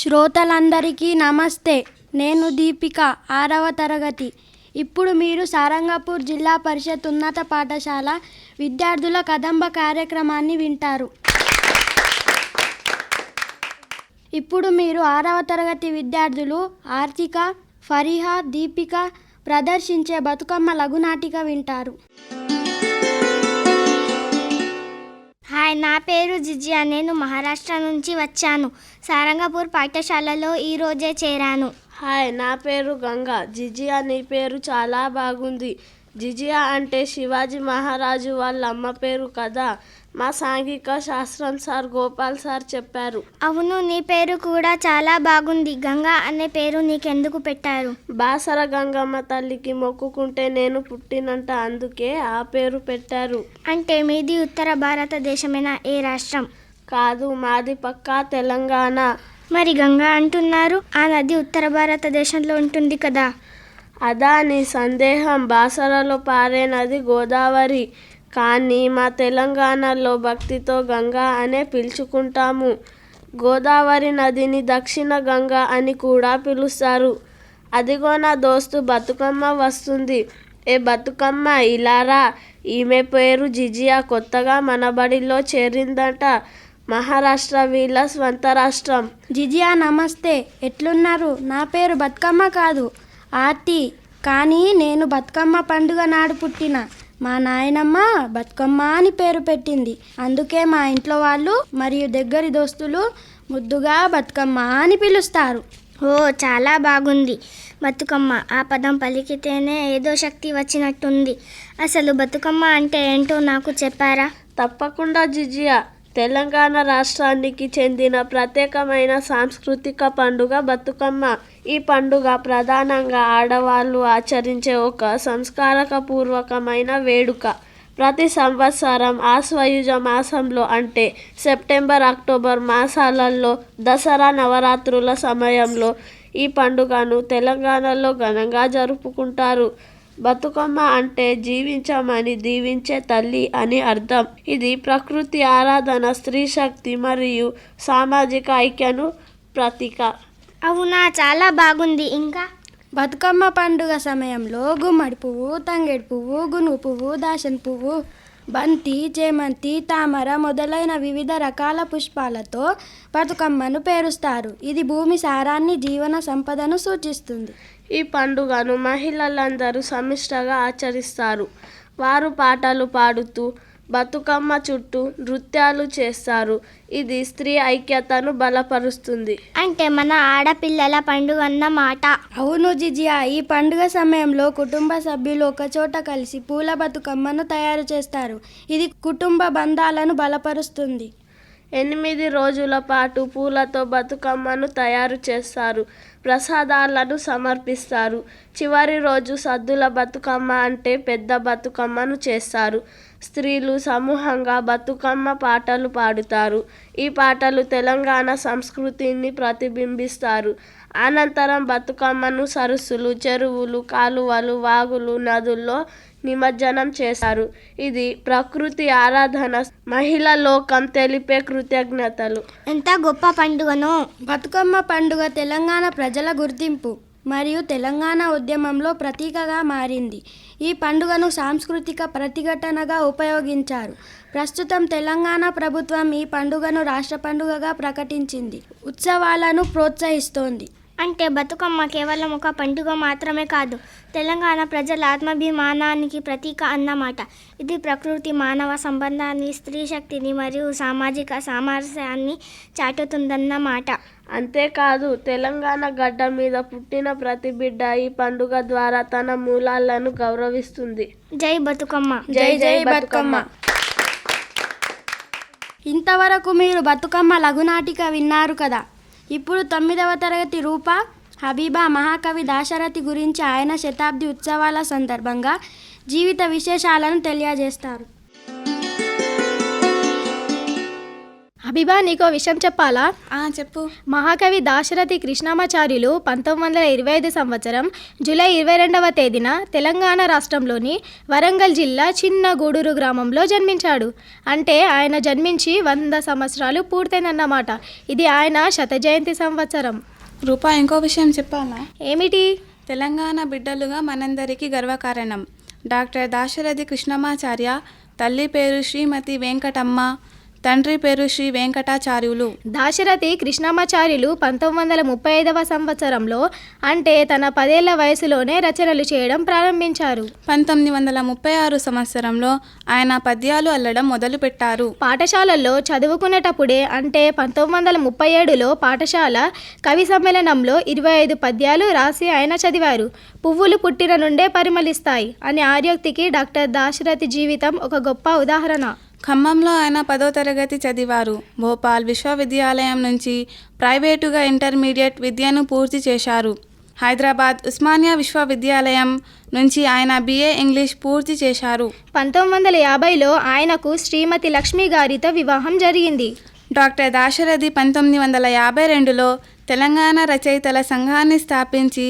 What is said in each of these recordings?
శ్రోతలందరికీ నమస్తే. నేను దీపిక ఆరవ తరగతి. ఇప్పుడు మీరు సారంగపూర్ జిల్లా పరిషత్ ఉన్నత పాఠశాల విద్యార్థుల కదంబ కార్యక్రమాన్ని వింటారు. ఇప్పుడు మీరు ఆరవ తరగతి విద్యార్థులు ఆర్తిక ఫరిహా దీపిక ప్రదర్శించే బతుకమ్మ లఘునాటిక వింటారు. హాయ్ నా పేరు జిజియా. నేను మహారాష్ట్ర నుంచి వచ్చాను. సారంగపూర్ పాఠశాలలో ఈరోజే చేరాను. హాయ్ నా పేరు గంగా. జిజియా నీ పేరు చాలా బాగుంది. జిజియా అంటే శివాజీ మహారాజు వాళ్ళ అమ్మ పేరు కదా. మా సాంఘిక శాస్త్రం సార్ గోపాల్ సార్ చెప్పారు. అవును నీ పేరు కూడా చాలా బాగుంది. గంగా అనే పేరు నీకెందుకు పెట్టారు? బాసర గంగమ్మ తల్లికి మొక్కుకుంటే నేను పుట్టినంట అందుకే ఆ పేరు పెట్టారు. అంటే మీది ఉత్తర భారతదేశమేనా? ఏ రాష్ట్రం? కాదు మాది పక్కా తెలంగాణ. మరి గంగా అంటున్నారు? ఆ నది ఉత్తర భారతదేశంలో ఉంటుంది కదా? అదా నీ సందేహం. బాసరలో పారే నది గోదావరి. కానీ మా తెలంగాణలో భక్తితో గంగా అనే పిలుచుకుంటాము. గోదావరి నదిని దక్షిణ గంగా అని కూడా పిలుస్తారు. అదిగో నా దోస్తు బతుకమ్మ వస్తుంది. ఏ బతుకమ్మ ఇలారా? ఈమె పేరు జిజియా. కొత్తగా మన బడిలో చేరిందట మహారాష్ట్ర వీళ్ళ స్వంత రాష్ట్రం. జిజియా నమస్తే. ఎట్లున్నారు? నా పేరు బతుకమ్మ కాదు. ఆర్తి. కానీ నేను బతుకమ్మ పండుగ నాడు పుట్టిన. మా నాయనమ్మ బతుకమ్మ అని పేరు పెట్టింది. అందుకే మా ఇంట్లో వాళ్ళు మరియు దగ్గరి దోస్తులు ముద్దుగా బతుకమ్మ అని పిలుస్తారు. ఓ చాలా బాగుంది. బతుకమ్మ ఆ పదం పలికితేనే ఏదో శక్తి వచ్చినట్టుంది. అసలు బతుకమ్మ అంటే ఏంటో నాకు చెప్పారా? తప్పకుండా జిజియా. తెలంగాణ రాష్ట్రానికి చెందిన ప్రత్యేకమైన సాంస్కృతిక పండుగ బతుకమ్మ. ఈ పండుగ ప్రధానంగా ఆడవాళ్ళు ఆచరించే ఒక సంస్కారకపూర్వకమైన వేడుక. ప్రతి సంవత్సరం ఆశ్వయుజ మాసంలో అంటే సెప్టెంబర్ అక్టోబర్ మాసాలలో దసరా నవరాత్రుల సమయంలో ఈ పండుగను తెలంగాణలో ఘనంగా జరుపుకుంటారు. బతుకమ్మ అంటే జీవించమని దీవించే తల్లి అని అర్థం. ఇది ప్రకృతి ఆరాధన స్త్రీ శక్తి మరియు సామాజిక ఐక్యను ప్రతీక. అవునా? చాలా బాగుంది. ఇంకా? బతుకమ్మ పండుగ సమయంలో గుమ్మడి పువ్వు తంగేడు పువ్వు గునుగు పువ్వు దాషన్ పువ్వు బంతి చేమంతి తామర మొదలైన వివిధ రకాల పుష్పాలతో బతుకమ్మను పేరుస్తారు. ఇది భూమి సారాన్ని జీవన సంపదను సూచిస్తుంది. ఈ పండుగను మహిళలందరూ సమిష్టగా ఆచరిస్తారు. వారు పాటలు పాడుతూ బతుకమ్మ చుట్టూ నృత్యాలు చేస్తారు. ఇది స్త్రీ ఐక్యతను బలపరుస్తుంది. అంటే మన ఆడపిల్లల పండుగ అన్నమాట అవును జిజియా ఈ పండుగ సమయంలో కుటుంబ సభ్యులు ఒకచోట కలిసి పూల బతుకమ్మను తయారు చేస్తారు. ఇది కుటుంబ బంధాలను బలపరుస్తుంది. ఎనిమిది రోజుల పాటు పూలతో బతుకమ్మను తయారు చేస్తారు ప్రసాదాలను సమర్పిస్తారు. చివరి రోజు సద్దుల బతుకమ్మ అంటే పెద్ద బతుకమ్మను చేస్తారు. స్త్రీలు సమూహంగా బతుకమ్మ పాటలు పాడుతారు. ఈ పాటలు తెలంగాణ సంస్కృతిని ప్రతిబింబిస్తారు. అనంతరం బతుకమ్మను సరస్సులు చెరువులు కాలువలు వాగులు నదుల్లో నిమజ్జనం చేశారు. ఇది ప్రకృతి ఆరాధన మహిళ లోకం తెలిపే కృతజ్ఞతలు. ఎంత గొప్ప పండుగనో. బతుకమ్మ పండుగ తెలంగాణ ప్రజల గుర్తింపు మరియు తెలంగాణ ఉద్యమంలో ప్రతీకగా మారింది. ఈ పండుగను సాంస్కృతిక ప్రతిఘటనగా ఉపయోగించారు. ప్రస్తుతం తెలంగాణ ప్రభుత్వం ఈ పండుగను రాష్ట్ర పండుగగా ప్రకటించింది. ఉత్సవాలను ప్రోత్సహిస్తోంది. అంటే బతుకమ్మ కేవలం ఒక పండుగ మాత్రమే కాదు తెలంగాణ ప్రజల ఆత్మాభిమానానికి ప్రతీక అన్నమాట. ఇది ప్రకృతి మానవ సంబంధాన్ని స్త్రీ శక్తిని మరియు సామాజిక సామరస్యాన్ని చాటుతుందన్నమాట. అంతేకాదు తెలంగాణ గడ్డ మీద పుట్టిన ప్రతి బిడ్డ ఈ పండుగ ద్వారా తన మూలాలను గౌరవిస్తుంది. జై బతుకమ్మ. జై జై బతుకమ్మ. ఇంతవరకు మీరు బతుకమ్మ లఘునాటిక విన్నారు కదా. ఇప్పుడు తొమ్మిదవ తరగతి రూప హబీబా మహాకవి దాశరథి గురించి ఆయన శతాబ్ది ఉత్సవాల సందర్భంగా జీవిత విశేషాలను తెలియజేస్తారు. అభిబా నీకో విషయం చెప్పాలా? ఆ చెప్పు. మహాకవి దాశరథి కృష్ణమాచార్యులు పంతొమ్మిది వందల ఇరవై ఐదు సంవత్సరం జూలై ఇరవై రెండవ తేదీన తెలంగాణ రాష్ట్రంలోని వరంగల్ జిల్లా చిన్న గూడూరు గ్రామంలో జన్మించాడు. అంటే ఆయన జన్మించి వంద సంవత్సరాలు పూర్తయిందన్నమాట. ఇది ఆయన శత జయంతి సంవత్సరం. రూపా ఇంకో విషయం చెప్పాలా? ఏమిటి? తెలంగాణ బిడ్డలుగా మనందరికీ గర్వకారణం. డాక్టర్ దాశరథి కృష్ణమాచార్య తల్లి పేరు శ్రీమతి వెంకటమ్మ తండ్రి పేరు శ్రీ వెంకటాచార్యులు. దాశరథి కృష్ణమాచార్యులు పంతొమ్మిది వందల ముప్పై ఐదవ సంవత్సరంలో అంటే తన పదేళ్ళ వయసులోనే రచనలు చేయడం ప్రారంభించారు. పంతొమ్మిది వందల ముప్పై ఆరు సంవత్సరంలో ఆయన పద్యాలు అల్లడం మొదలుపెట్టారు. పాఠశాలల్లో చదువుకునేటప్పుడే అంటే పంతొమ్మిది వందల ముప్పై ఏడులో పాఠశాల కవి సమ్మేళనంలో ఇరవై ఐదు పద్యాలు రాసి ఆయన చదివారు. పువ్వులు పుట్టిన నుండే పరిమళిస్తాయి అనే ఆర్యోక్తికి డాక్టర్ దాశరథి జీవితం ఒక గొప్ప ఉదాహరణ. ఖమ్మంలో ఆయన పదో తరగతి చదివారు. భోపాల్ విశ్వవిద్యాలయం నుంచి ప్రైవేటుగా ఇంటర్మీడియట్ విద్యను పూర్తి చేశారు. హైదరాబాద్ ఉస్మానియా విశ్వవిద్యాలయం నుంచి ఆయన బిఏ ఇంగ్లీష్ పూర్తి చేశారు. పంతొమ్మిది వందల యాభైలో ఆయనకు శ్రీమతి లక్ష్మి గారితో వివాహం జరిగింది. డాక్టర్ దాశరథి పంతొమ్మిది వందల యాభై రెండులో తెలంగాణ రచయితల సంఘాన్ని స్థాపించి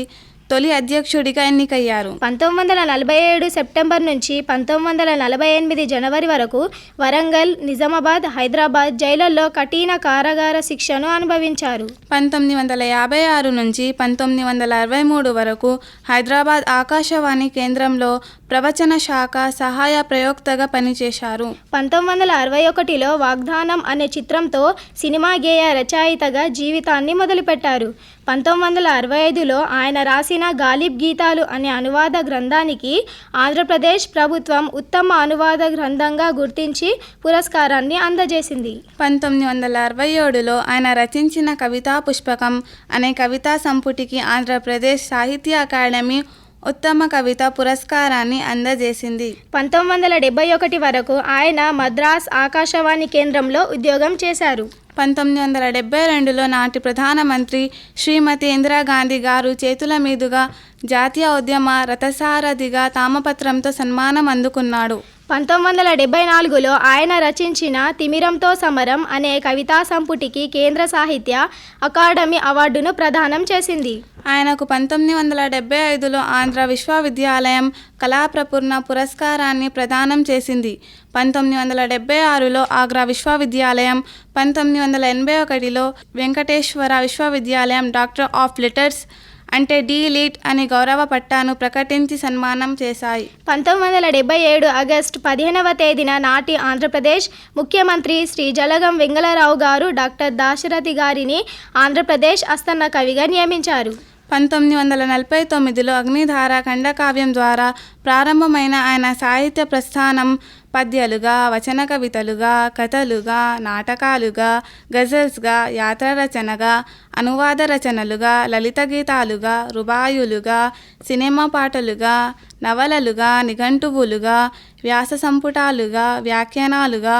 తొలి అధ్యక్షుడిగా ఎన్నికయ్యారు. పంతొమ్మిది వందల నలభై ఏడు సెప్టెంబర్ నుంచి పంతొమ్మిది వందల నలభై ఎనిమిది జనవరి వరకు వరంగల్ నిజామాబాద్ హైదరాబాద్ జైళ్ళలో కఠిన కారాగార శిక్షను అనుభవించారు. పంతొమ్మిది వందల యాభై ఆరు నుంచి పంతొమ్మిది వందల అరవై మూడు వరకు హైదరాబాద్ ఆకాశవాణి కేంద్రంలో ప్రవచన శాఖ సహాయ ప్రయోక్తగా పనిచేశారు. పంతొమ్మిది వందల అరవై ఒకటిలో వాగ్దానం అనే చిత్రంతో సినిమా గేయ రచయితగా జీవితాన్ని మొదలుపెట్టారు. పంతొమ్మిది వందల అరవై ఐదులో ఆయన రాసిన గాలిబ్ గీతాలు అనే అనువాద గ్రంథానికి ఆంధ్రప్రదేశ్ ప్రభుత్వం ఉత్తమ అనువాద గ్రంథంగా గుర్తించి పురస్కారాన్ని అందజేసింది. పంతొమ్మిది వందల అరవై ఏడులో ఆయన రచించిన కవితా పుష్పకం అనే కవితా సంపుటికి ఆంధ్రప్రదేశ్ సాహిత్య అకాడమీ ఉత్తమ కవిత పురస్కారాన్ని అందజేసింది. పంతొమ్మిది వందల డెబ్బై ఒకటి వరకు ఆయన మద్రాస్ ఆకాశవాణి కేంద్రంలో ఉద్యోగం చేశారు. పంతొమ్మిది వందల డెబ్బై రెండులో నాటి ప్రధానమంత్రి శ్రీమతి ఇందిరాగాంధీ గారు చేతుల మీదుగా జాతీయ ఉద్యమ రథసారథిగా తామపత్రంతో సన్మానం అందుకున్నాడు. పంతొమ్మిది వందల డెబ్బై నాలుగులో ఆయన రచించిన తిమిరంతో సమరం అనే కవితా సంపుటికి కేంద్ర సాహిత్య అకాడమీ అవార్డును ప్రదానం చేసింది. ఆయనకు పంతొమ్మిది వందల డెబ్బై ఐదులో ఆంధ్ర విశ్వవిద్యాలయం కళాప్రపూర్ణ పురస్కారాన్ని ప్రదానం చేసింది. పంతొమ్మిది వందల డెబ్బై ఆరులో ఆగ్రా విశ్వవిద్యాలయం పంతొమ్మిది వందల ఎనభై ఒకటిలో వెంకటేశ్వర విశ్వవిద్యాలయం డాక్టర్ ఆఫ్ లెటర్స్ అంటే డీ లీట్ అని గౌరవ పట్టాను ప్రకటించి సన్మానం చేశాయి. పంతొమ్మిది వందల డెబ్బై ఏడు ఆగస్టు పదిహేనవ తేదీన నాటి ఆంధ్రప్రదేశ్ ముఖ్యమంత్రి శ్రీ జలగం వెంగళరావు గారు డాక్టర్ దాశరథి గారిని ఆంధ్రప్రదేశ్ అస్తన్న కవిగా నియమించారు. పంతొమ్మిది వందల నలభై తొమ్మిదిలో అగ్నిధార ఖండకావ్యం ద్వారా ప్రారంభమైన ఆయన సాహిత్య ప్రస్థానం పద్యాలుగా వచన కవితలుగా కథలుగా నాటకాలుగా గజల్స్గా యాత్ర రచనగా అనువాద రచనలుగా లలిత గీతాలుగా రుబాయులుగా సినిమా పాటలుగా నవలలుగా నిఘంటువులుగా వ్యాస సంపుటాలుగా వ్యాఖ్యానాలుగా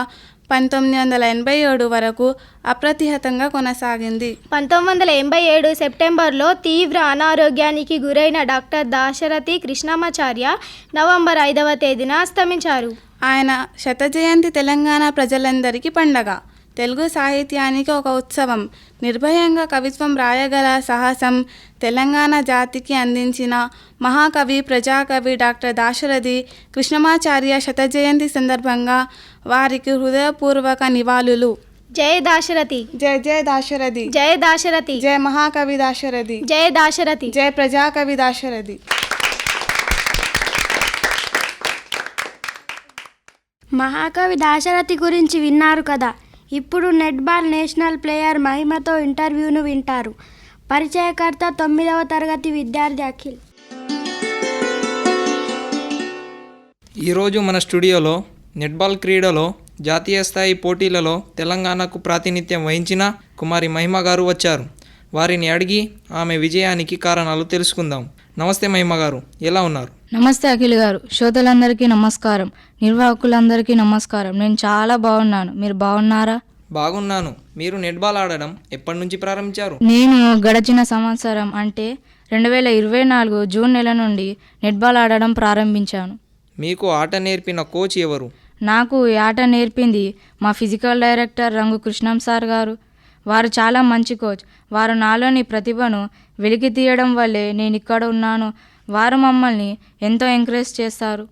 పంతొమ్మిది వందల ఎనభై ఏడు వరకు అప్రతిహతంగా కొనసాగింది. పంతొమ్మిది వందల ఎనభై ఏడు సెప్టెంబర్లో తీవ్ర అనారోగ్యానికి గురైన డాక్టర్ దాశరథి కృష్ణమాచార్య నవంబర్ ఐదవ తేదీన అస్తమించారు. ఆయన శత జయంతి తెలంగాణ ప్రజలందరికీ పండగ. తెలుగు సాహిత్యానికి ఒక ఉత్సవం. నిర్భయంగా కవిత్వం రాయగల సాహసం తెలంగాణ జాతికి అందించిన మహాకవి ప్రజాకవి డాక్టర్ దాశరథి కృష్ణమాచార్య శత జయంతి సందర్భంగా వారికి హృదయపూర్వక నివాళులు. జయ దాశరథి. జయ జయ దాశరథి. జయ దాశరథి. జయ మహాకవి దాశరథి. జయ దాశరథి. జయ ప్రజాకవి దాశరథి. మహాకవి దాశరథి గురించి విన్నారు కదా. ఇప్పుడు నెట్బాల్ నేషనల్ ప్లేయర్ మహిమతో ఇంటర్వ్యూను వింటారు. పరిచయకర్త తొమ్మిదవ తరగతి విద్యార్థి అఖిల్. ఈరోజు మన స్టూడియోలో నెట్బాల్ క్రీడలో జాతీయ స్థాయి పోటీలలో తెలంగాణకు ప్రాతినిధ్యం వహించిన కుమారి మహిమ గారు వచ్చారు. వారిని అడిగి ఆమె విజయానికి కారణాలు తెలుసుకుందాం. నమస్తే మహిమ గారు ఎలా ఉన్నారు? నమస్తే అఖిల్ గారు శ్రోతలందరికీ నమస్కారం నిర్వాహకులందరికీ నమస్కారం. నేను చాలా బాగున్నాను. మీరు బాగున్నారా? బాగున్నాను. మీరు నెట్బాల్ ఆడడం ఎప్పటి నుంచి ప్రారంభించారు? నేను గడచిన సంవత్సరం అంటే రెండు వేల ఇరవై నాలుగు జూన్ నెల నుండి నెట్బాల్ ఆడడం ప్రారంభించాను. మీకు ఆట నేర్పిన కోచ్ ఎవరు? నాకు ఈ ఆట నేర్పింది మా ఫిజికల్ డైరెక్టర్ రంగు కృష్ణం సార్ గారు. వారు చాలా మంచి కోచ్. వారు నాలోని ప్రతిభను వెలికి తీయడం వల్లే నేను ఇక్కడ ఉన్నాను. వారు మమ్మల్ని ఎంతో ఎంకరేజ్ చేస్తారు.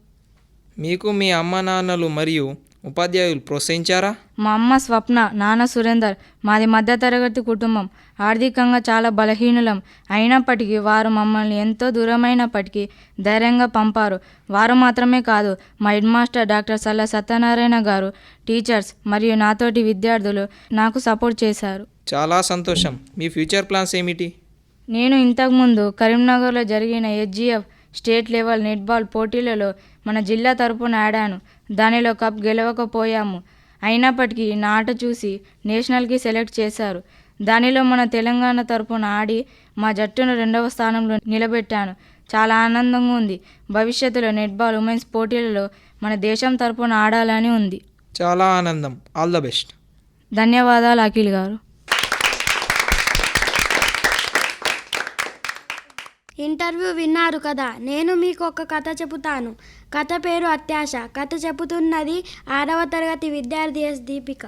మీకు మీ అమ్మ నాన్నలు మరియు ఉపాధ్యాయులు ప్రోత్సహించారా? మా అమ్మ స్వప్న నాన్న సురేందర్ మాది మధ్యతరగతి కుటుంబం. ఆర్థికంగా చాలా బలహీనులం. అయినప్పటికీ వారు మమ్మల్ని ఎంతో దూరమైనప్పటికీ ధైర్యంగా పంపారు. వారు మాత్రమే కాదు మా హెడ్ మాస్టర్ డాక్టర్ సల్ల సత్యనారాయణ గారు టీచర్స్ మరియు నాతోటి విద్యార్థులు నాకు సపోర్ట్ చేశారు. చాలా సంతోషం. మీ ఫ్యూచర్ ప్లాన్స్ ఏమిటి? నేను ఇంతకుముందు కరీంనగర్లో జరిగిన హెచ్జిఎఫ్ స్టేట్ లెవెల్ నెట్బాల్ పోటీలలో మన జిల్లా తరపున ఆడాను. దానిలో కప్ గెలవకపోయాము. అయినప్పటికీ నా ఆట చూసి నేషనల్కి సెలెక్ట్ చేశారు. దానిలో మన తెలంగాణ తరపున ఆడి మా జట్టును రెండవ స్థానంలో నిలబెట్టాను. చాలా ఆనందంగా ఉంది. భవిష్యత్తులో నెట్బాల్ ఉమెన్స్ పోటీలలో మన దేశం తరపున ఆడాలని ఉంది. చాలా ఆనందం. All the best. ధన్యవాదాలు అఖిల్ గారు. ఇంటర్వ్యూ విన్నారు కదా నేను మీకు ఒక కథ చెబుతాను. కథ పేరు అత్యాశ. కథ చెబుతున్నది ఆరవ తరగతి విద్యార్థి ఎస్ దీపిక.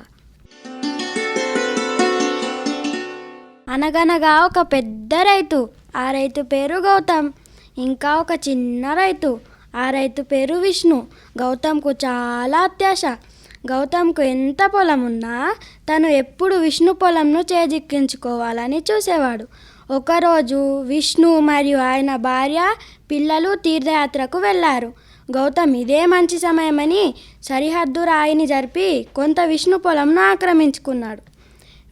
అనగనగా ఒక పెద్ద రైతు ఆ రైతు పేరు గౌతమ్. ఇంకా ఒక చిన్న రైతు ఆ రైతు పేరు విష్ణు. గౌతమ్కు చాలా అత్యాశ. గౌతమ్కు ఎంత పొలం ఉన్నా తను ఎప్పుడు విష్ణు పొలంను చేజిక్కించుకోవాలని చూసేవాడు. ఒకరోజు విష్ణు మరియు ఆయన భార్య పిల్లలు తీర్థయాత్రకు వెళ్ళారు. గౌతమ్ ఇదే మంచి సమయమని సరిహద్దు రాయిని జరిపి కొంత విష్ణు పొలంను ఆక్రమించుకున్నాడు.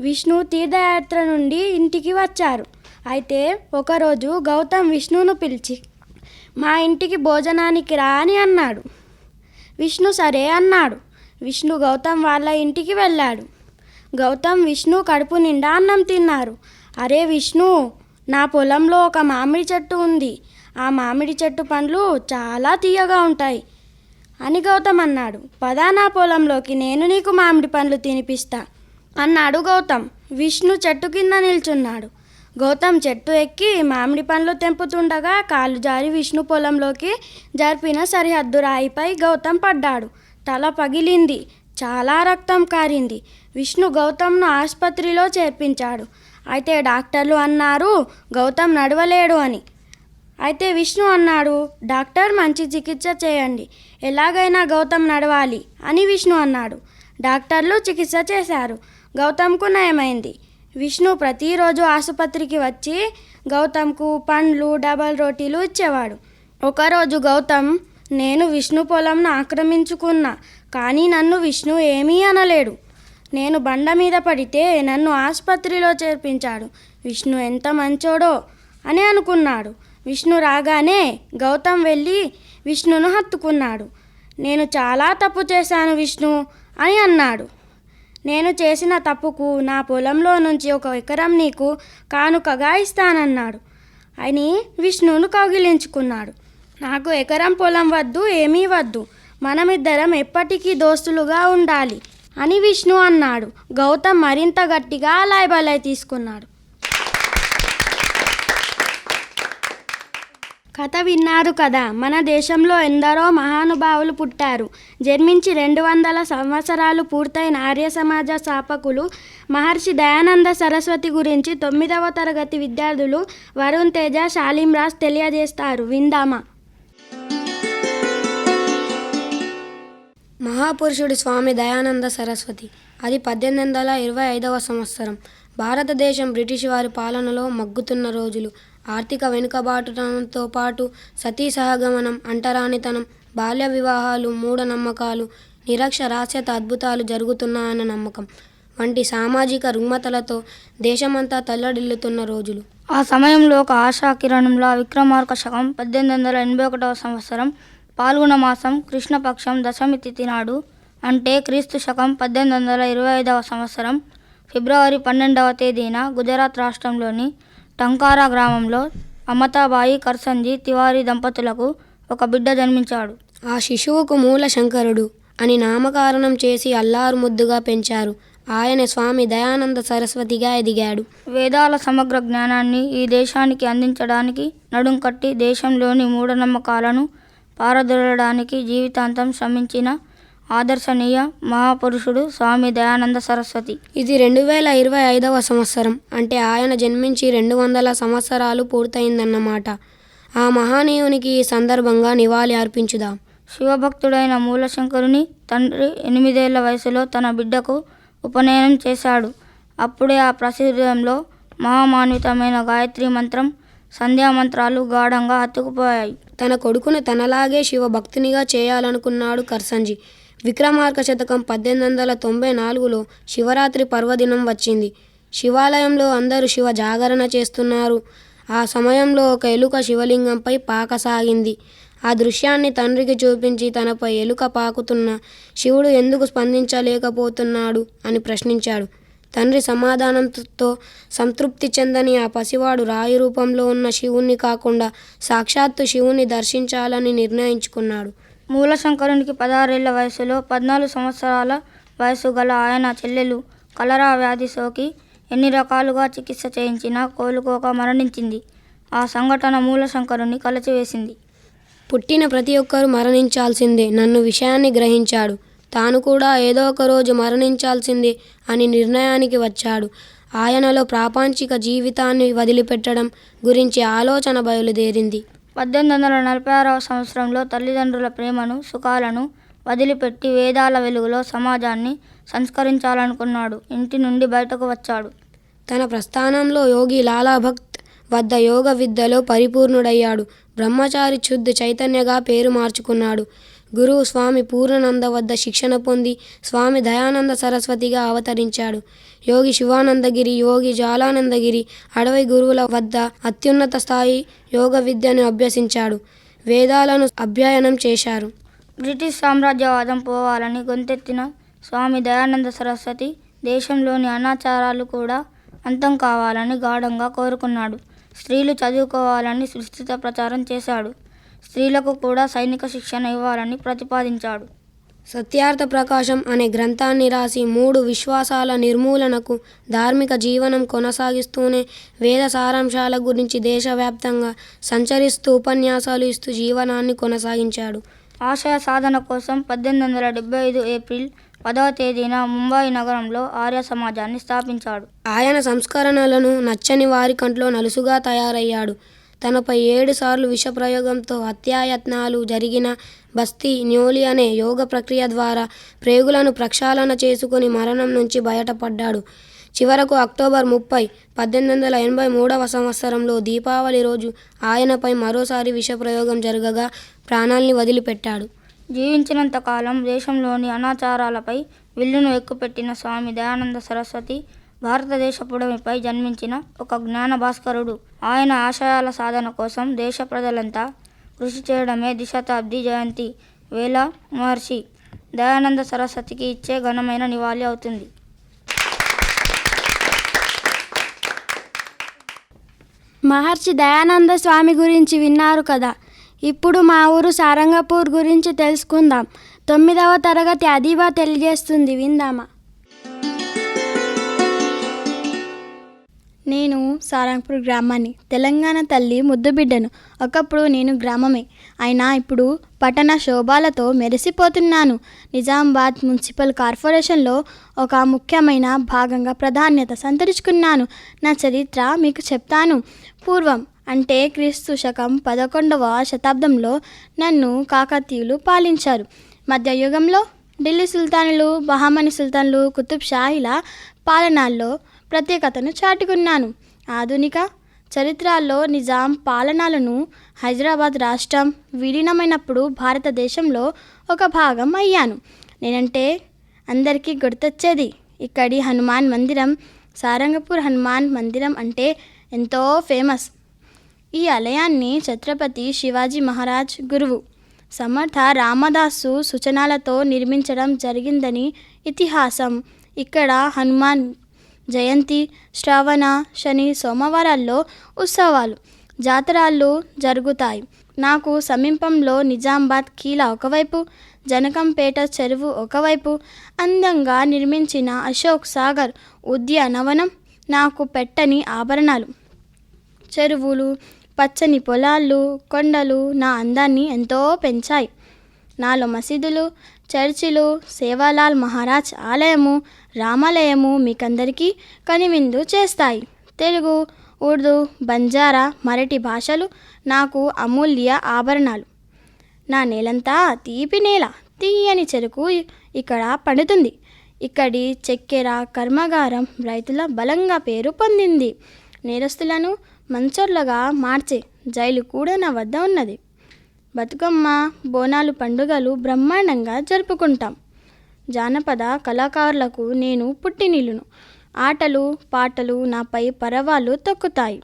విష్ణు తీర్థయాత్ర నుండి ఇంటికి వచ్చారు. అయితే ఒకరోజు గౌతమ్ విష్ణును పిలిచి మా ఇంటికి భోజనానికి రా అని అన్నాడు. విష్ణు సరే అన్నాడు. విష్ణు గౌతమ్ వాళ్ళ ఇంటికి వెళ్ళాడు గౌతమ్ విష్ణు కడుపు నిండా అన్నం తిన్నారు. అరే విష్ణు నా పొలంలో ఒక మామిడి చెట్టు ఉంది. ఆ మామిడి చెట్టు పండ్లు చాలా తీయగా ఉంటాయి అని గౌతమ్ అన్నాడు. పదా నా పొలంలోకి నేను నీకు మామిడి పండ్లు తినిపిస్తా అన్నాడు గౌతమ్. విష్ణు చెట్టు కింద నిల్చున్నాడు. గౌతమ్ చెట్టు ఎక్కి మామిడి పండ్లు తెంపుతుండగా కాలు జారి విష్ణు పొలంలోకి జరిపిన సరిహద్దు రాయిపై గౌతమ్ పడ్డాడు. తల పగిలింది. చాలా రక్తం కారింది. విష్ణు గౌతమ్ను ఆసుపత్రిలో చేర్పించాడు. అయితే డాక్టర్లు అన్నారు గౌతమ్ నడవలేడు అని. అయితే విష్ణు అన్నాడు డాక్టర్ మంచి చికిత్స చేయండి. ఎలాగైనా గౌతమ్ నడవాలి అని విష్ణు అన్నాడు. డాక్టర్లు చికిత్స చేశారు. గౌతమ్కు నయమైంది. విష్ణు ప్రతిరోజు ఆసుపత్రికి వచ్చి గౌతమ్కు పండ్లు డబల్ రోటీలు ఇచ్చేవాడు. ఒకరోజు గౌతమ్ నేను విష్ణు పొలంను ఆక్రమించుకున్నా కానీ నన్ను విష్ణు ఏమీ అనలేడు. నేను బండ మీద పడితే నన్ను ఆసుపత్రిలో చేర్పించాడు. విష్ణు ఎంత మంచోడో అని అనుకున్నాడు. విష్ణు రాగానే గౌతమ్ వెళ్ళి విష్ణును హత్తుకున్నాడు. నేను చాలా తప్పు చేశాను విష్ణు అని అన్నాడు. నేను చేసిన తప్పుకు నా పొలంలో నుంచి ఒక ఎకరం నీకు కానుకగా ఇస్తానన్నాడు. అని విష్ణును కౌగిలించుకున్నాడు. నాకు ఎకరం పొలం వద్దు ఏమీ వద్దు. మనమిద్దరం ఎప్పటికీ దోస్తులుగా ఉండాలి. అని విష్ణు అన్నాడు. గౌతమ్ మరింత గట్టిగా లాయబలాయ్ తీసుకున్నాడు. కథ విన్నారు కదా మన దేశంలో ఎందరో మహానుభావులు పుట్టారు. జన్మించి రెండు వందల సంవత్సరాలు పూర్తయిన ఆర్య సమాజ స్థాపకులు మహర్షి దయానంద సరస్వతి గురించి తొమ్మిదవ తరగతి విద్యార్థులు వరుణ్ తేజ షాలిం రాజ్ తెలియజేస్తారు. విందామా? మహాపురుషుడు స్వామి దయానంద సరస్వతి. అది పద్దెనిమిది వందల ఇరవై ఐదవ సంవత్సరం. భారతదేశం బ్రిటిష్ వారి పాలనలో మగ్గుతున్న రోజులు. ఆర్థిక వెనుకబాటుతనంతో పాటు సతీ సహగమనం అంటరానితనం బాల్య వివాహాలు మూఢనమ్మకాలు నిరక్షరాస్యత అద్భుతాలు జరుగుతున్నాయన్న నమ్మకం. వంటి సామాజిక రుగ్మతలతో దేశమంతా తల్లడిల్లుతున్న రోజులు. ఆ సమయంలో ఒక ఆశా కిరణంలో విక్రమార్క శకం పద్దెనిమిది వందల ఎనభై ఒకటవ సంవత్సరం పాల్గొన మాసం కృష్ణపక్షం దశమి తిథి నాడు అంటే క్రీస్తు శకం పద్దెనిమిది వందల ఇరవై ఐదవ సంవత్సరం ఫిబ్రవరి పన్నెండవ తేదీన గుజరాత్ రాష్ట్రంలోని టంకారా గ్రామంలో అమతాబాయి కర్సంజీ తివారీ దంపతులకు ఒక బిడ్డ జన్మించాడు. ఆ శిశువుకు మూల శంకరుడు అని నామకరణం చేసి అల్లారు ముద్దుగా పెంచారు. ఆయన స్వామి దయానంద సరస్వతిగా ఎదిగాడు. వేదాల సమగ్ర జ్ఞానాన్ని ఈ దేశానికి అందించడానికి నడుం కట్టి దేశంలోని మూఢనమ్మకాలను పారదోలడానికి జీవితాంతం శ్రమించిన ఆదర్శనీయ మహాపురుషుడు స్వామి దయానంద సరస్వతి. ఇది రెండు వేల ఇరవై ఐదవ సంవత్సరం. అంటే ఆయన జన్మించి రెండు వందల సంవత్సరాలు పూర్తయిందన్నమాట. ఆ మహానీయునికి ఈ సందర్భంగా నివాళి అర్పించుదాం. శివభక్తుడైన మూలశంకరుని తండ్రి ఎనిమిదేళ్ళ వయసులో తన బిడ్డకు ఉపనయనం చేశాడు. అప్పుడే ఆ ప్రసిద్ధంలో మహామాన్వితమైన గాయత్రి మంత్రం సంధ్యామంత్రాలు గాఢంగా అతుకుపోయాయి. తన కొడుకును తనలాగే శివభక్తునిగా చేయాలనుకున్నాడు కర్సంజి విక్రమార్క శతకం పద్దెనిమిది వందల తొంభై నాలుగులో శివరాత్రి పర్వదినం వచ్చింది. శివాలయంలో అందరూ శివ జాగరణ చేస్తున్నారు. ఆ సమయంలో ఒక ఎలుక శివలింగంపై పాకసాగింది. ఆ దృశ్యాన్ని తండ్రికి చూపించి తనపై ఎలుక పాకుతున్న శివుడు ఎందుకు స్పందించలేకపోతున్నాడు అని ప్రశ్నించాడు. తండ్రి సమాధానంతో సంతృప్తి చెందని ఆ పసివాడు రాయి రూపంలో ఉన్న శివుణ్ణి కాకుండా సాక్షాత్తు శివుని దర్శించాలని నిర్ణయించుకున్నాడు. మూలశంకరునికి పదహారేళ్ళ వయసులో పద్నాలుగు సంవత్సరాల వయసు గల ఆయన చెల్లెలు కలరా వ్యాధి సోకి ఎన్ని రకాలుగా చికిత్స చేయించినా కోలుకోక మరణించింది. ఆ సంఘటన మూలశంకరుని కలచివేసింది. పుట్టిన ప్రతి ఒక్కరూ మరణించాల్సిందే నన్ను విషయాన్ని గ్రహించాడు. తాను కూడా ఏదో ఒక రోజు మరణించాల్సిందే అని నిర్ణయానికి వచ్చాడు. ఆయనలో ప్రాపంచిక జీవితాన్ని వదిలిపెట్టడం గురించి ఆలోచన బయలుదేరింది. పద్దెనిమిది వందల నలభై ఆరవ సంవత్సరంలో తల్లిదండ్రుల ప్రేమను సుఖాలను వదిలిపెట్టి వేదాల వెలుగులో సమాజాన్ని సంస్కరించాలనుకున్నాడు. ఇంటి నుండి బయటకు వచ్చాడు. తన ప్రస్థానంలో యోగి లాలా భక్త్ వద్ద యోగ విద్యలో పరిపూర్ణుడయ్యాడు. బ్రహ్మచారి శుద్ధ చైతన్యగా పేరు మార్చుకున్నాడు. గురువు స్వామి పూర్ణానంద వద్ద శిక్షణ పొంది స్వామి దయానంద సరస్వతిగా అవతరించాడు. యోగి శివానందగిరి యోగి జాలానందగిరి అడవి గురువుల వద్ద అత్యున్నత స్థాయి యోగ విద్యను అభ్యసించాడు. వేదాలను అభ్యయనం చేశారు. బ్రిటిష్ సామ్రాజ్యవాదం పోవాలని గొంతెత్తిన స్వామి దయానంద సరస్వతి దేశంలోని అనాచారాలు కూడా అంతం కావాలని గాఢంగా కోరుకున్నాడు. స్త్రీలు చదువుకోవాలని విస్తృత ప్రచారం చేశాడు. స్త్రీలకు కూడా సైనిక శిక్షణ ఇవ్వాలని ప్రతిపాదించాడు. సత్యార్థ ప్రకాశం అనే గ్రంథాన్ని రాసి మూడు విశ్వాసాల నిర్మూలనకు ధార్మిక జీవనం కొనసాగిస్తూనే వేద సారాంశాల గురించి దేశవ్యాప్తంగా సంచరిస్తూ ఉపన్యాసాలు ఇస్తూ జీవనాన్ని కొనసాగించాడు. ఆశయ సాధన కోసం పద్దెనిమిది వందల డెబ్బై ఐదు ఏప్రిల్ పదవ తేదీన ముంబై నగరంలో ఆర్య సమాజాన్ని స్థాపించాడు. ఆయన సంస్కరణలను నచ్చని వారి కంట్లో నలుసుగా తయారయ్యాడు. తనపై ఏడుసార్లు విషప్రయోగంతో హత్యాయత్నాలు జరిగిన బస్తీ న్యోలి అనే యోగ ప్రక్రియ ద్వారా ప్రేగులను ప్రక్షాళన చేసుకుని మరణం నుంచి బయటపడ్డాడు. చివరకు అక్టోబర్ ముప్పై పద్దెనిమిది వందల ఎనభై మూడవ సంవత్సరంలో దీపావళి రోజు ఆయనపై మరోసారి విషప్రయోగం జరగగా ప్రాణాల్ని వదిలిపెట్టాడు. జీవించినంత కాలం దేశంలోని అనాచారాలపై విల్లును ఎక్కుపెట్టిన స్వామి దయానంద సరస్వతి భారతదేశ పుడమిపై జన్మించిన ఒక జ్ఞాన భాస్కరుడు ఆయన ఆశయాల సాధన కోసం దేశ ప్రజలంతా కృషి చేయడమే దిశతాబ్ది జయంతి. వేళ మహర్షి దయానంద సరస్వతికి ఇచ్చే ఘనమైన నివాళి అవుతుంది. మహర్షి దయానంద స్వామి గురించి విన్నారు కదా. ఇప్పుడు మా ఊరు సారంగపూర్ గురించి తెలుసుకుందాం. తొమ్మిదవ తరగతి అదివా తెలియజేస్తుంది విందామా? నేను సారంగపూర్ గ్రామాన్ని. తెలంగాణ తల్లి ముద్దుబిడ్డను ఒకప్పుడు నేను గ్రామమే. అయినా ఇప్పుడు పట్టణ శోభాలతో మెరిసిపోతున్నాను. నిజామాబాద్ మున్సిపల్ కార్పొరేషన్లో ఒక ముఖ్యమైన భాగంగా ప్రాధాన్యత సంతరించుకున్నాను. నా చరిత్ర మీకు చెప్తాను. పూర్వం అంటే క్రీస్తు శకం పదకొండవ శతాబ్దంలో నన్ను కాకతీయులు పాలించారు. మధ్యయుగంలో ఢిల్లీ సుల్తానులు బహమని సుల్తాన్లు కుతుబ్ షాహిల పాలనాల్లో ప్రత్యేకతను చాటుకున్నాను. ఆధునిక చరిత్రలో నిజాం పాలనలను హైదరాబాద్ రాష్ట్రం విలీనమైనప్పుడు భారతదేశంలో ఒక భాగం అయ్యాను. నేనంటే అందరికీ గుర్తొచ్చేది. ఇక్కడి హనుమాన్ మందిరం సారంగపూర్ హనుమాన్ మందిరం అంటే ఎంతో ఫేమస్. ఈ ఆలయాన్ని ఛత్రపతి శివాజీ మహారాజ్ గురువు సమర్థ రామదాసు సూచనలతో నిర్మించడం జరిగిందని ఇతిహాసం. ఇక్కడ హనుమాన్ జయంతి శ్రావణ శని సోమవారాల్లో ఉత్సవాలు జాతరాలు జరుగుతాయి. నాకు సమీపంలో నిజామాబాద్ ఖీలా ఒకవైపు జనకంపేట చెరువు ఒకవైపు అందంగా నిర్మించిన అశోక్ సాగర్ ఉద్యానవనం నాకు పెట్టని ఆభరణాలు. చెరువులు పచ్చని పొలాలు కొండలు నా అందాన్ని ఎంతో పెంచాయి. నాలో మసీదులు చర్చిలు సేవాలాల్ మహారాజ్ ఆలయము రామాలయము మీకందరికీ కనివిందు చేస్తాయి. తెలుగు ఉర్దూ బంజారా మరటి భాషలు నాకు అమూల్య ఆభరణాలు. నా నేలంతా తీపి నేల తీయని చెరుకు ఇక్కడ పండుతుంది. ఇక్కడి చక్కెర కర్మాగారం రైతుల బలంగా పేరు పొందింది. నేరస్తులను మంచోర్లుగా మార్చే జైలు కూడా నా వద్ద ఉన్నది. బతుకమ్మ బోనాలు పండుగలు బ్రహ్మాండంగా జరుపుకుంటాం. జానపద కళాకారులకు నేను పుట్టినిల్లును. ఆటలు పాటలు నాపై పరవాలు తొక్కుతాయి.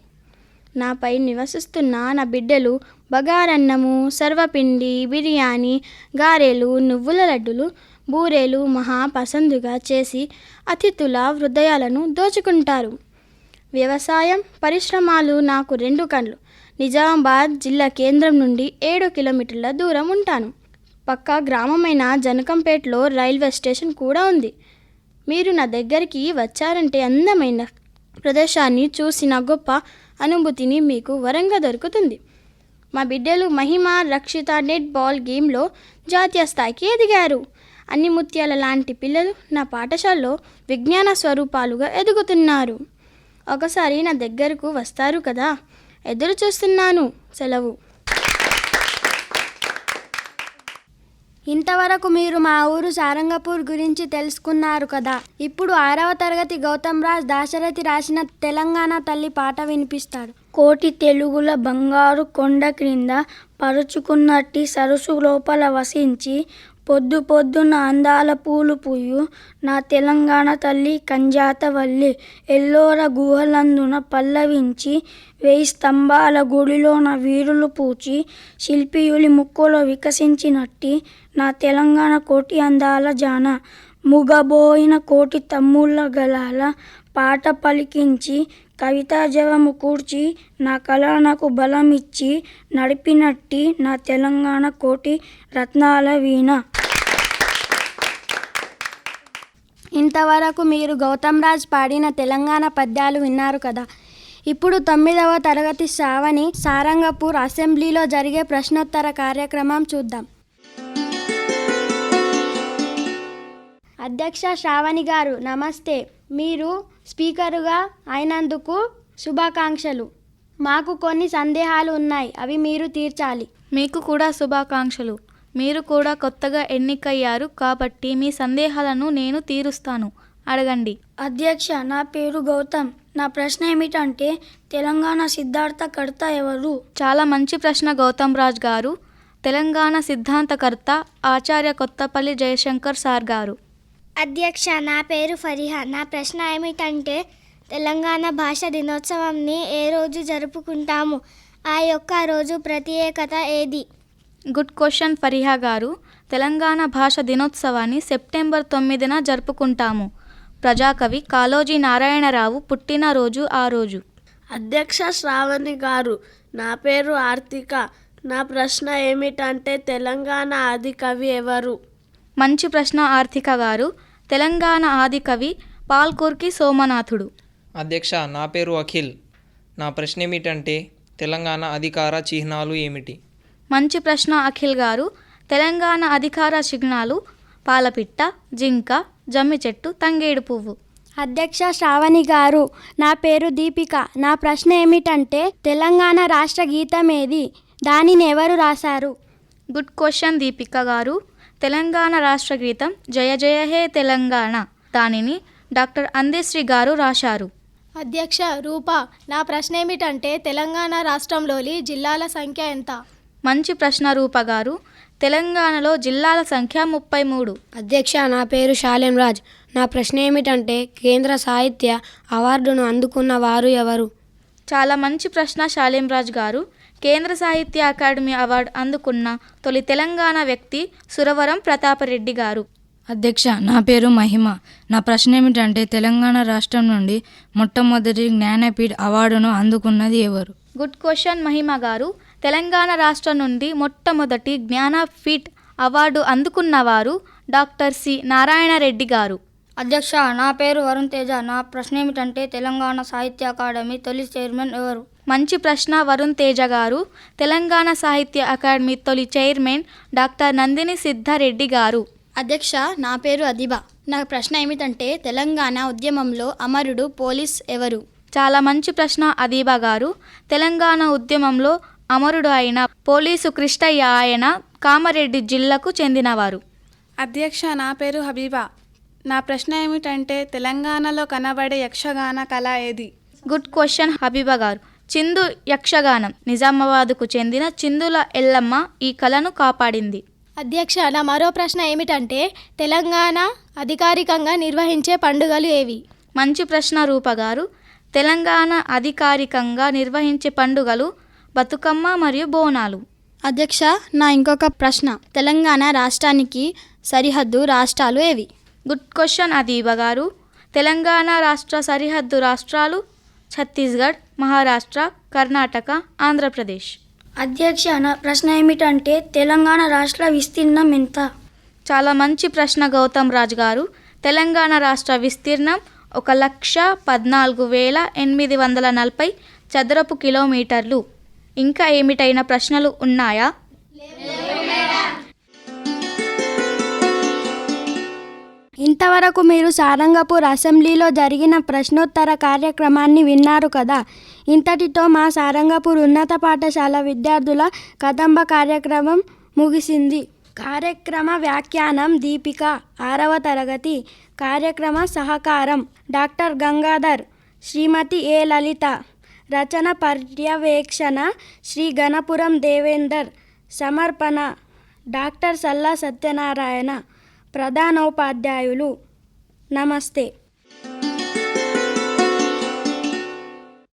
నాపై నివసిస్తున్న నా బిడ్డలు బగారన్నము సర్వపిండి బిర్యానీ గారెలు నువ్వుల లడ్డులు బూరెలు మహా పసందుగా చేసి అతిథుల హృదయాలను దోచుకుంటారు. వ్యవసాయం పరిశ్రమలు నాకు రెండు కండ్లు నిజామాబాద్ జిల్లా కేంద్రం నుండి ఏడు కిలోమీటర్ల దూరం ఉంటాను. పక్క గ్రామమైన జనకంపేటలో రైల్వే స్టేషన్ కూడా ఉంది. మీరు నా దగ్గరికి వచ్చారంటే అందమైన ప్రదేశాన్ని చూసిన గొప్ప అనుభూతిని మీకు వరంగా దొరుకుతుంది. మా బిడ్డలు మహిమ రక్షిత నెట్ బాల్ గేమ్లో జాతీయ స్థాయికి ఎదిగారు. అన్ని ముత్యాల లాంటి పిల్లలు నా పాఠశాలలో విజ్ఞాన స్వరూపాలుగా ఎదుగుతున్నారు. ఒకసారి నా దగ్గరకు వస్తారు కదా? ఎదురు చూస్తున్నాను. సెలవు. ఇంతవరకు మీరు మా ఊరు సారంగపూర్ గురించి తెలుసుకున్నారు కదా. ఇప్పుడు ఆరవ తరగతి గౌతమ్ రాజ్ దాశరథి రాసిన తెలంగాణ తల్లి పాట వినిపిస్తాడు. కోటి తెలుగుల బంగారు కొండ క్రింద పరుచుకున్నట్టి సరస్సు లోపల వసించి పొద్దు పొద్దున అందాల పూలు పూయు. నా తెలంగాణ తల్లి కంజాతవల్లి ఎల్లోర గుహలందున పల్లవించి వేయి స్తంభాల గుడిలోన వీరులు పూచి శిల్పియులి ముక్కులో వికసించినట్టి నా తెలంగాణ కోటి అందాల జాన. ముగబోయిన కోటి తమ్ముళ్ళ గలాల పాట పలికించి కవితా జవము కూర్చి నా కళ నాకు బలం ఇచ్చి నడిపినట్టి నా తెలంగాణ కోటి రత్నాల వీణ. ఇంతవరకు మీరు గౌతమ్ రాజ్ పాడిన తెలంగాణ పద్యాలు విన్నారు కదా. ఇప్పుడు తొమ్మిదవ తరగతి శ్రావణి సారంగపూర్ అసెంబ్లీలో జరిగే ప్రశ్నోత్తర కార్యక్రమం చూద్దాం. అధ్యక్ష శ్రావణి గారు నమస్తే. మీరు స్పీకరుగా అయినందుకు శుభాకాంక్షలు. మాకు కొన్ని సందేహాలు ఉన్నాయి అవి మీరు తీర్చాలి. మీకు కూడా శుభాకాంక్షలు. మీరు కూడా కొత్తగా ఎన్నికయ్యారు కాబట్టి మీ సందేహాలను నేను తీరుస్తాను. అడగండి. అధ్యక్ష నా పేరు గౌతమ్. నా ప్రశ్న ఏమిటంటే తెలంగాణ సిద్ధార్థ కర్త ఎవరు? చాలా మంచి ప్రశ్న గౌతమ్ రాజ్ గారు. తెలంగాణ సిద్ధాంతకర్త ఆచార్య కొత్తపల్లి జయశంకర్ సార్ గారు. అధ్యక్ష నా పేరు ఫరిహా. నా ప్రశ్న ఏమిటంటే తెలంగాణ భాష దినోత్సవంని ఏ రోజు జరుపుకుంటాము? ఆ యొక్క రోజు ప్రత్యేకత ఏది? గుడ్ క్వశ్చన్ ఫరిహా గారు. తెలంగాణ భాష దినోత్సవాన్ని సెప్టెంబర్ తొమ్మిదిన జరుపుకుంటాము. ప్రజాకవి కాళోజీ నారాయణరావు పుట్టినరోజు ఆ రోజు. అధ్యక్ష శ్రావణి గారు నా పేరు ఆర్తిక నా ప్రశ్న ఏమిటంటే తెలంగాణ ఆది కవి ఎవరు? మంచి ప్రశ్న ఆర్థిక గారు. తెలంగాణ ఆది కవి పాల్కుర్కి సోమనాథుడు. అధ్యక్ష నా పేరు అఖిల్. నా ప్రశ్న ఏమిటంటే తెలంగాణ అధికార చిహ్నాలు ఏమిటి? మంచి ప్రశ్న అఖిల్ గారు. తెలంగాణ అధికార చిహ్నాలు పాలపిట్ట జింక జమ్మి చెట్టు తంగేడు పువ్వు. అధ్యక్ష శ్రావణి గారు నా పేరు దీపిక. నా ప్రశ్న ఏమిటంటే తెలంగాణ రాష్ట్ర గీతం ఏది? దానిని ఎవరు రాశారు? గుడ్ క్వశ్చన్ దీపిక గారు. తెలంగాణ రాష్ట్ర గీతం జయ జయ హే తెలంగాణ దానిని డాక్టర్ అందశ్రీ గారు రాశారు. అధ్యక్ష రూప నా ప్రశ్న ఏమిటంటే తెలంగాణ రాష్ట్రంలోని జిల్లాల సంఖ్య ఎంత? మంచి ప్రశ్న రూప గారు తెలంగాణలో జిల్లాల సంఖ్య ముప్పై మూడు. అధ్యక్ష నా పేరు శాలెం రాజ్. నా ప్రశ్న ఏమిటంటే కేంద్ర సాహిత్య అవార్డును అందుకున్న వారు ఎవరు? చాలా మంచి ప్రశ్న శాలింరాజ్ గారు. కేంద్ర సాహిత్య అకాడమీ అవార్డు అందుకున్న తొలి తెలంగాణ వ్యక్తి సురవరం ప్రతాపరెడ్డి గారు. అధ్యక్ష నా పేరు మహిమ. నా ప్రశ్న ఏమిటంటే తెలంగాణ రాష్ట్రం నుండి మొట్టమొదటి జ్ఞానపీఠ్ అవార్డును అందుకున్నది ఎవరు? గుడ్ క్వశ్చన్ మహిమ గారు. తెలంగాణ రాష్ట్రం నుండి మొట్టమొదటి జ్ఞానపీఠ్ అవార్డు అందుకున్నవారు డాక్టర్ సి. నారాయణరెడ్డి గారు. అధ్యక్ష నా పేరు వరుణ్ తేజ. నా ప్రశ్న ఏమిటంటే తెలంగాణ సాహిత్య అకాడమీ తొలి చైర్మన్ ఎవరు? మంచి ప్రశ్న వరుణ్ తేజ గారు. తెలంగాణ సాహిత్య అకాడమీ తొలి చైర్మన్ డాక్టర్ నందిని సిద్ధారెడ్డి గారు. అధ్యక్ష నా పేరు అదిబా. నా ప్రశ్న ఏమిటంటే తెలంగాణ ఉద్యమంలో అమరుడు పోలీస్ ఎవరు? చాలా మంచి ప్రశ్న అదీబా గారు. తెలంగాణ ఉద్యమంలో అమరుడు అయిన పోలీసు కృష్ణయ్య ఆయన కామారెడ్డి జిల్లాకు చెందినవారు. అధ్యక్ష నా పేరు హబీబా. నా ప్రశ్న ఏమిటంటే తెలంగాణలో కనబడే యక్షగాన కళ ఏది? గుడ్ క్వశ్చన్ హబీబా గారు. చిందు యక్షగానం నిజామాబాద్కు చెందిన చిందుల ఎల్లమ్మ ఈ కళను కాపాడింది. అధ్యక్ష నా మరో ప్రశ్న ఏమిటంటే తెలంగాణ అధికారికంగా నిర్వహించే పండుగలు ఏవి? మంచి ప్రశ్న రూప గారు. తెలంగాణ అధికారికంగా నిర్వహించే పండుగలు బతుకమ్మ మరియు బోనాలు. అధ్యక్ష నా ఇంకొక ప్రశ్న. తెలంగాణ రాష్ట్రానికి సరిహద్దు రాష్ట్రాలు ఏవి? గుడ్ క్వశ్చన్ అదీబా గారు. తెలంగాణ రాష్ట్ర సరిహద్దు రాష్ట్రాలు ఛత్తీస్గఢ్ మహారాష్ట్ర కర్ణాటక ఆంధ్రప్రదేశ్. అధ్యక్ష నా ప్రశ్న ఏమిటంటే తెలంగాణ రాష్ట్ర విస్తీర్ణం ఎంత? చాలా మంచి ప్రశ్న గౌతమ్ రాజ్ గారు. తెలంగాణ రాష్ట్ర విస్తీర్ణం ఒక లక్ష పద్నాలుగు వేల ఎనిమిది వందల నలభై చదరపు కిలోమీటర్లు. ఇంకా ఏమిటైనా ప్రశ్నలు ఉన్నాయా? ఇంతవరకు మీరు సారంగపూర్ అసెంబ్లీలో జరిగిన ప్రశ్నోత్తర కార్యక్రమాన్ని విన్నారు కదా. ఇంతటితో మా సారంగపూర్ ఉన్నత పాఠశాల విద్యార్థుల కదంబ కార్యక్రమం ముగిసింది. కార్యక్రమ వ్యాఖ్యానం దీపిక ఆరవ తరగతి. కార్యక్రమ సహకారం. డాక్టర్ గంగాధర్ శ్రీమతి ఏ లలిత. రచన పర్యవేక్షణ శ్రీ గణపురం దేవేందర్. సమర్పణ డాక్టర్ సల్లా సత్యనారాయణ. ప్రధానోపాధ్యాయులు. నమస్తే.